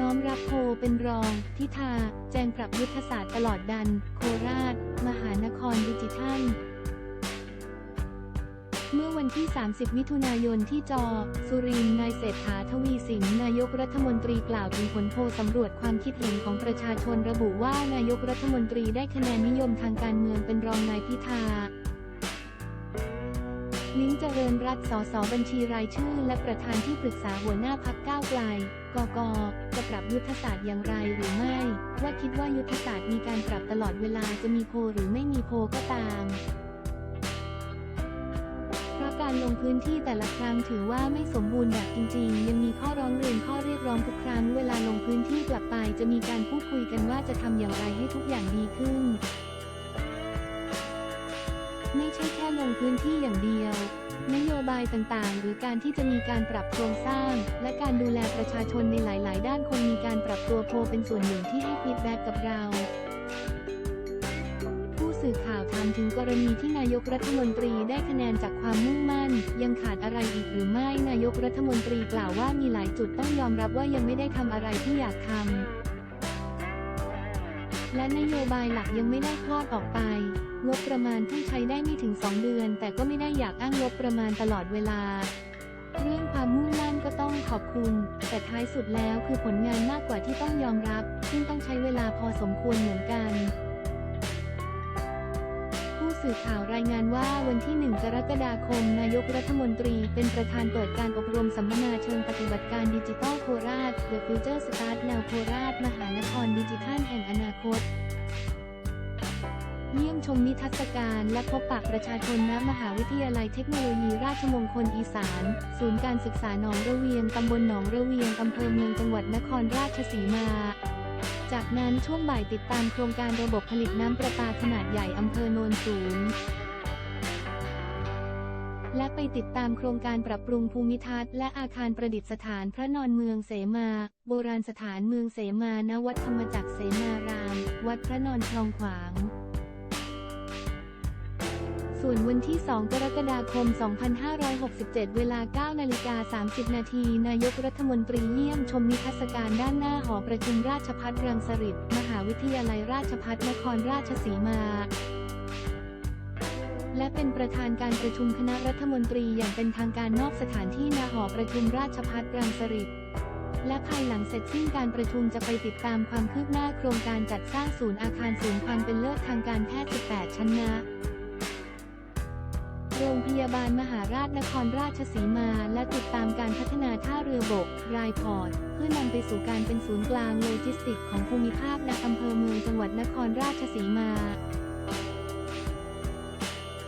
น้อมรับโพเป็นรอง ทิทา แจงปรับยุทธศาสตร์ตลอดดัน โคราช มหานครดิจิทัล เมื่อวันที่ 30 มิถุนายนที่จอ สุรินทร์นายเศรษฐาทวีสินนายกรัฐมนตรีกล่าวถึงผลโพลสำรวจความคิดเห็นของประชาชนระบุว่านายกรัฐมนตรีได้คะแนนนิยมทางการเมืองเป็นรองนายพิธา ลิ้มเจริญรัตสสบัญชีรายชื่อ และประธานที่ปรึกษาหัวหน้าพักก้าวไกล กก จะปรับยุทธศาสตร์อย่างไรหรือไม่ ว่าคิดว่ายุทธศาสตร์มีการปรับตลอดเวลาจะมีโพหรือไม่มีโพก็ตามเพราะการลงพื้นที่แต่ละครั้งถือว่าไม่สมบูรณ์แบบจริง ๆ ยังมีข้อร้องเรียนข้อเรียกร้องทุกครั้งเวลาลงพื้นที่กลับไป จะมีการพูดคุยกันว่าจะทำอย่างไรให้ทุกอย่างดีขึ้น ไม่ใช่แค่ลงพื้นที่อย่างเดียว นโยบายต่างๆ หรือการที่จะมีการปรับโครงสร้าง และการดูแลประชาชนในหลายๆ ด้านคงมีการปรับตัวโพเป็นส่วนหนึ่งที่ให้ฟีดแบ็กกับเราผู้สื่อข่าวถามถึงกรณีที่นายกรัฐมนตรีได้คะแนนจากความมุ่งมั่น ยังขาดอะไรอีกหรือไม่นายกรัฐมนตรีกล่าวว่ามีหลายจุดต้องยอมรับว่ายังไม่ได้ทำอะไรที่อยากทำ และนโยบายหลักยังไม่ได้คลอดออกไป งบประมาณที่ใช้ได้ไม่ถึง 2 เดือน แต่ก็ไม่ได้อยากอ้างงบประมาณตลอดเวลา เรื่องความมุ่งมั่นก็ต้องขอบคุณ แต่ท้ายสุดแล้วคือผลงานมากกว่าที่ต้องยอมรับ ซึ่งต้องใช้เวลาพอสมควรเหมือนกัน สื่อข่าวรายงานว่าวันที่ 1 กรกฎาคม นายกรัฐมนตรีเป็นประธานเปิดการอบรมสัมมนาเชิงปฏิบัติการดิจิทัลโคราช The Future Start Now โคราช มหานครดิจิทัลแห่งอนาคต เยี่ยมชมนิทรรศการและพบปะประชาชนณมหาวิทยาลัยเทคโนโลยีราชมงคลอีสาน ศูนย์การศึกษาหนองระเวียง ตำบลหนองระเวียง อำเภอเมืองจังหวัดนครราชสีมา จากนั้นช่วงบ่ายติดตามโครงการระบบผลิตน้ำประปาขนาดใหญ่อำเภอโนนสูง และไปติดตามโครงการปรับปรุงภูมิทัศน์และอาคารประดิษฐานพระนอนเมืองเสมา โบราณสถานเมืองเสมา ณ วัดธรรมจักรเสมาราม วัดพระนอนคลองขวาง ส่วนวันที่ 2 กรกฎาคม 2567 เวลา 9 นาฬิกา 30 นาที นายกรัฐมนตรีเยี่ยมชมนิทรรศการด้านหน้าหอประชุมราชพัฒรังสฤษมหาวิทยาลัยราชพัฒนครราชสีมาและเป็นประธานการประชุมคณะรัฐมนตรีอย่างเป็นทางการนอกสถานที่ณหอประชุมราชพัฒรังสฤษและภายหลังเสร็จสิ้นการประชุมจะไปติดตามความคืบหน้าโครงการจัดสร้างศูนย์อาคารศูนย์ความเป็นเลิศทางการแพทย์ 18 ชั้นนะ โรงพยาบาลมหาราชนครราชสีมา และติดตามการพัฒนาท่าเรือบก รายพอร์ต เพื่อนำไปสู่การเป็นศูนย์กลางโลจิสติก ของภูมิภาคในอำเภอเมืองจังหวัดนครราชสีมา